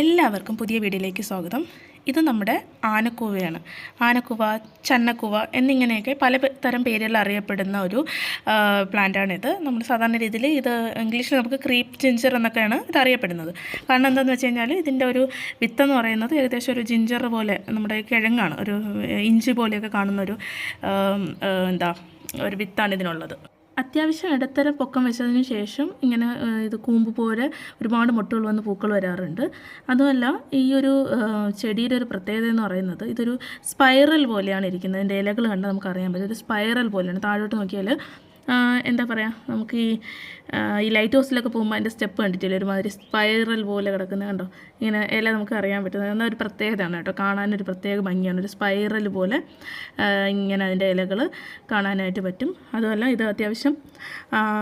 എല്ലാവർക്കും പുതിയ വീഡിയോയിലേക്ക് സ്വാഗതം. ഇത് നമ്മുടെ ആനക്കൂവയാണ്. ആനക്കുവ ചന്നക്കുവ എന്നിങ്ങനെയൊക്കെ പല തരം പേരുകൾ അറിയപ്പെടുന്ന ഒരു പ്ലാന്റാണിത്. നമ്മൾ സാധാരണ രീതിയിൽ ഇത് ഇംഗ്ലീഷിൽ നമുക്ക് ക്രീപ്പ് ജിഞ്ചർ എന്നൊക്കെയാണ് ഇത് അറിയപ്പെടുന്നത്. കാരണം എന്താണെന്ന് വെച്ച് കഴിഞ്ഞാൽ ഇതിന്റെ ഒരു വിത്തെന്ന് പറയുന്നത് ഏകദേശം ഒരു ജിഞ്ചർ പോലെ നമ്മുടെ കിഴങ്ങാണ് ഒരു ഇഞ്ചി പോലെയൊക്കെ കാണുന്ന ഒരു എന്താ ഒരു വിത്താണ് ഇതിനുള്ളത്. അത്യാവശ്യം ഇടത്തരം പൊക്കം വെച്ചതിന് ശേഷം ഇങ്ങനെ ഇത് കൂമ്പ് പോലെ ഒരുപാട് മുട്ടുകൾ വന്ന് പൂക്കൾ വരാറുണ്ട്. അതുമല്ല ഈ ഒരു ചെടിയുടെ ഒരു പ്രത്യേകത എന്ന് പറയുന്നത് ഇതൊരു സ്പൈറൽ പോലെയാണ് ഇരിക്കുന്നത്. ഇതിന്റെ ഇലകൾ കണ്ടാൽ നമുക്കറിയാൻ പറ്റും. ഒരു സ്പൈറൽ പോലെയാണ്. താഴോട്ട് നോക്കിയാൽ എന്താ പറയുക നമുക്ക് ഈ ഈ ലൈറ്റ് ഹൗസിലൊക്കെ പോകുമ്പോൾ അതിന്റെ സ്റ്റെപ്പ് കണ്ടിട്ടില്ല? ഒരുമാതിരി സ്പൈറൽ പോലെ കിടക്കുന്ന കണ്ടോ? ഇങ്ങനെ എല്ലാം നമുക്ക് അറിയാൻ പറ്റുന്നത്. എന്നാൽ ഒരു പ്രത്യേകതയാണ് കേട്ടോ. കാണാനൊരു പ്രത്യേക ഭംഗിയാണ്. ഒരു സ്പൈറൽ പോലെ ഇങ്ങനെ അതിന്റെ ഇലകൾ കാണാനായിട്ട് പറ്റും. അതുമല്ല ഇത് അത്യാവശ്യം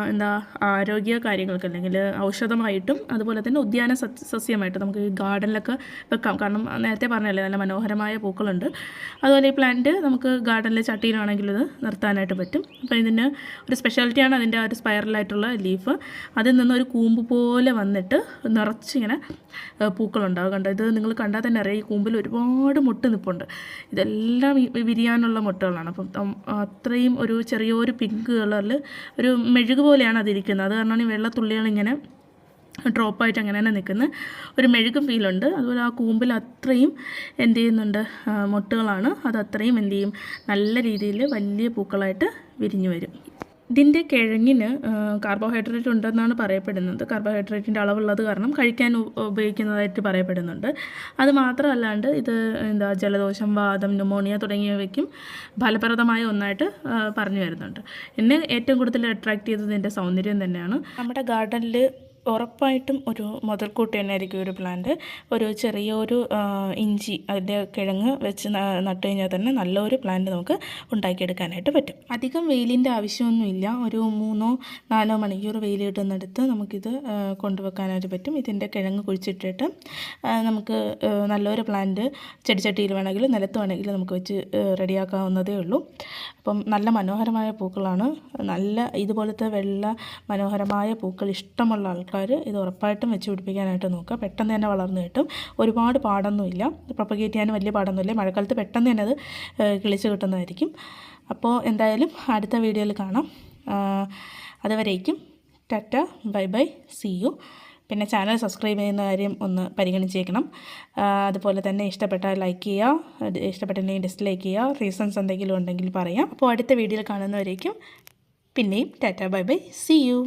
എന്താ ആരോഗ്യ കാര്യങ്ങൾക്ക് അല്ലെങ്കിൽ ഔഷധമായിട്ടും അതുപോലെ തന്നെ ഉദ്യാന സസ്യമായിട്ട് നമുക്ക് ഈ ഗാർഡനിലൊക്കെ വെക്കാം. കാരണം നേരത്തെ പറഞ്ഞല്ലേ നല്ല മനോഹരമായ പൂക്കളുണ്ട്. അതുപോലെ ഈ പ്ലാന്റ് നമുക്ക് ഗാർഡനിലെ ചട്ടിയിലാണെങ്കിലും ഇത് നിർത്താനായിട്ട് പറ്റും. അപ്പോൾ ഇതിന് ഒരു സ്പെഷ്യാലിറ്റിയാണ് അതിന്റെ ആ ഒരു സ്പൈറലായിട്ടുള്ള ലീഫ് അതിൽ നിന്ന് ഒരു കൂമ്പ് പോലെ വന്നിട്ട് നിറച്ചിങ്ങനെ പൂക്കളുണ്ടാവും. കണ്ടോ? ഇത് നിങ്ങൾ കണ്ടാൽ തന്നെ അറിയാം ഈ കൂമ്പിൽ ഒരുപാട് മുട്ട് നിപ്പുണ്ട്. ഇതെല്ലാം വിരിയാനുള്ള മുട്ടകളാണ്. അപ്പം അത്രയും ഒരു ചെറിയൊരു പിങ്ക് കളറിൽ ഒരു മെഴുക് പോലെയാണ് അതിരിക്കുന്നത്. അത് കാരണമാണ് ഈ വെള്ളത്തുള്ളികളിങ്ങനെ ഡ്രോപ്പായിട്ട് അങ്ങനെ തന്നെ നിൽക്കുന്നത് ഒരു മെഴുകും ഫീലുണ്ട് അതുപോലെ ആ കൂമ്പിൽ അത്രയും എന്ത് ചെയ്യുന്നുണ്ട്? മുട്ടുകളാണ്. അത് അത്രയും എന്ത് ചെയ്യും? നല്ല രീതിയിൽ വലിയ പൂക്കളായിട്ട് വിരിഞ്ഞു വരും. ഇതിന്റെ കിഴങ്ങിന് കാർബോഹൈഡ്രേറ്റ് ഉണ്ടെന്നാണ് പറയപ്പെടുന്നത്. കാർബോഹൈഡ്രേറ്റിന്റെ അളവുള്ളത് കാരണം കഴിക്കാൻ ഉപയോഗിക്കുന്നതായിട്ട് പറയപ്പെടുന്നുണ്ട്. അത് മാത്രമല്ലാണ്ട് ഇത് എന്താ ജലദോഷം വാദം ന്യൂമോണിയ തുടങ്ങിയവയ്ക്കും ഫലപ്രദമായ ഒന്നായിട്ട് പറഞ്ഞു വരുന്നുണ്ട്. എന്നെ ഏറ്റവും കൂടുതൽ അട്രാക്ട് ചെയ്തത് ഇതിന്റെ സൗന്ദര്യം തന്നെയാണ്. നമ്മുടെ ഗാർഡനിൽ ഉറപ്പായിട്ടും ഒരു മുതൽക്കൂട്ട് തന്നെ ആയിരിക്കും ഒരു പ്ലാന്റ് ഒരു ചെറിയൊരു ഇഞ്ചി അതിന്റെ കിഴങ്ങ് വെച്ച് നട്ടു കഴിഞ്ഞാൽ തന്നെ നല്ലൊരു പ്ലാന്റ് നമുക്ക് ഉണ്ടാക്കിയെടുക്കാനായിട്ട് പറ്റും. അധികം വെയിലിന്റെ ആവശ്യമൊന്നുമില്ല. ഒരു മൂന്നോ നാലോ മണിക്കൂർ വെയിൽ കിട്ടുന്നിടത്ത് നമുക്കിത് കൊണ്ടുവെക്കാനായിട്ട് പറ്റും. ഇതിന്റെ കിഴങ്ങ് കുഴിച്ചിട്ടിട്ട് നമുക്ക് നല്ലൊരു പ്ലാന്റ് ചെടിച്ചട്ടിയിൽ വേണമെങ്കിൽ നിലത്ത് വേണമെങ്കിൽ നമുക്ക് വെച്ച് റെഡിയാക്കാവുന്നതേ ഉള്ളൂ. അപ്പം നല്ല മനോഹരമായ പൂക്കളാണ്. നല്ല ഇതുപോലത്തെ വെള്ള മനോഹരമായ പൂക്കൾ ഇഷ്ടമുള്ള ആൾക്കാർ ഇത് ഉറപ്പായിട്ടും വെച്ച് പിടിപ്പിക്കാനായിട്ട് നോക്കുക. പെട്ടെന്ന് തന്നെ വളർന്നു കിട്ടും. ഒരുപാട് പാടൊന്നുമില്ല. പ്രൊപ്പഗേറ്റ് ചെയ്യാൻ വലിയ പാടൊന്നുമില്ല. മഴക്കാലത്ത് പെട്ടെന്ന് തന്നെ അത് കിളിച്ച് കിട്ടുന്നതായിരിക്കും. അപ്പോൾ എന്തായാലും അടുത്ത വീഡിയോയിൽ കാണാം. അതുവരേക്കും tata bye bye see you. പിന്നെ ചാനൽ സബ്സ്ക്രൈബ് ചെയ്യുന്ന കാര്യം ഒന്ന് പരിഗണിച്ചേക്കണം. അതുപോലെ തന്നെ ഇഷ്ടപ്പെട്ടാൽ ലൈക്ക് ചെയ്യുക. ഇഷ്ടപ്പെട്ടില്ലെങ്കിൽ ഡിസ്ലൈക്ക് ചെയ്യുക. റീസൺസ് എന്തെങ്കിലും ഉണ്ടെങ്കിൽ പറയാം. അപ്പോൾ അടുത്ത വീഡിയോയിൽ കാണുന്നവരേക്കും പിന്നെയും tata bye bye see you.